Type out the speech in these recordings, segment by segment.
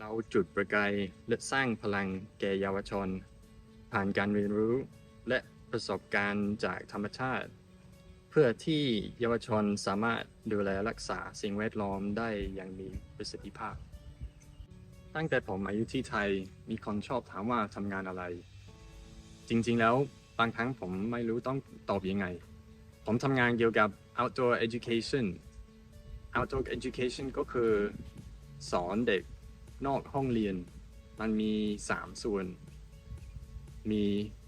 เราจุดประกายและสร้างพลังแก่เยาวชน ผ่านการเรียนรู้และประสบการณ์จากธรรมชาติ เพื่อที่เยาวชนสามารถดูแลรักษาสิ่งแวดล้อมได้อย่างมีประสิทธิภาพ ตั้งแต่ผมอายุที่ไทยมีคนชอบถามว่าทำงานอะไร จริงๆแล้วบางครั้งผมไม่รู้ต้องตอบยังไง ผมทำงานเกี่ยวกับ outdoor education outdoor education ก็คือสอนเด็ก นอกห้องเรียน มันมี 3 ส่วน มี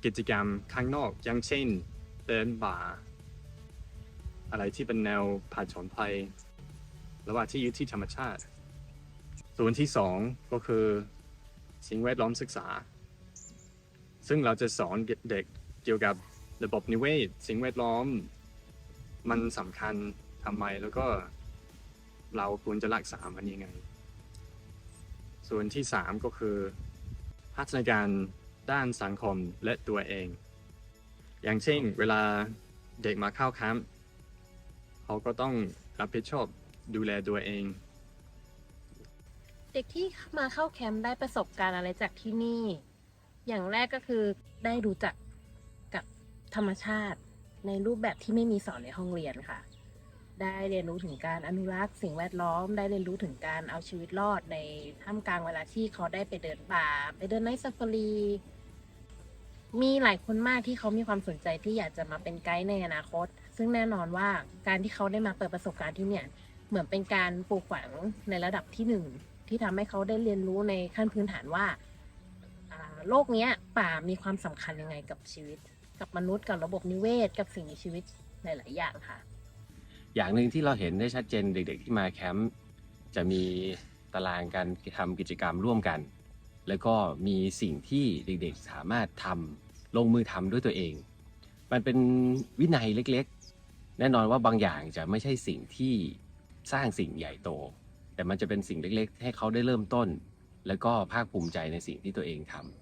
กิจกรรมข้างนอกอย่างเช่นเดินป่า อะไรที่เป็นแนวผาชนภัยระหว่างที่อยู่ที่ธรรมชาติ ส่วนที่ 2 ก็คือสิ่งแวดล้อมศึกษา ซึ่งเราจะสอนเด็กเกี่ยวกับระบบนิเวศ สิ่งแวดล้อม มันสำคัญทำไมแล้วก็เราควรจะรักษามันยังไง ส่วนที่ 3 ก็คือ พัฒนาการด้านสังคมและตัวเอง อย่างเช่นเวลาเด็กมาเข้าแคมป์เขาก็ต้องรับผิดชอบดูแลตัวเอง เด็กที่มาเข้าแคมป์ได้ประสบการณ์อะไรจากที่นี่ อย่างแรกก็คือได้รู้จักกับธรรมชาติในรูปแบบที่ไม่มีสอนในห้องเรียนค่ะ ได้เรียนรู้ถึงการอนุรักษ์สิ่งแวดล้อม ได้เรียนรู้ถึงการเอาชีวิตรอดในท่ามกลางเวลาที่เขาได้ไปเดินป่า ไปเดินในซาฟารี มีหลายคนมากที่เขามีความสนใจที่อยากจะมาเป็นไกด์ในอนาคต ซึ่งแน่นอนว่าการที่เขาได้มาเปิดประสบการณ์ที่เนี่ย เหมือนเป็นการปลูกฝังในระดับที่หนึ่งที่ทำให้เขาได้เรียนรู้ในขั้นพื้นฐานว่าโลกนี้ป่ามีความสำคัญยังไงกับชีวิต กับมนุษย์กับระบบนิเวศ กับสิ่งมีชีวิตหลาย ๆ อย่างค่ะ อย่างหนึ่งที่เราเห็นได้ชัดเจนเด็กๆที่มาแคมป์จะมีตารางการทำกิจกรรมร่วมกัน แล้วก็มีสิ่งที่เด็กๆสามารถทำลงมือทำด้วยตัวเอง มันเป็นวินัยเล็กๆ แน่นอนว่าบางอย่างจะไม่ใช่สิ่งที่สร้างสิ่งใหญ่โต แต่มันจะเป็นสิ่งเล็กๆ ให้เขาได้เริ่มต้น แล้วก็ภาคภูมิใจในสิ่งที่ตัวเองทำ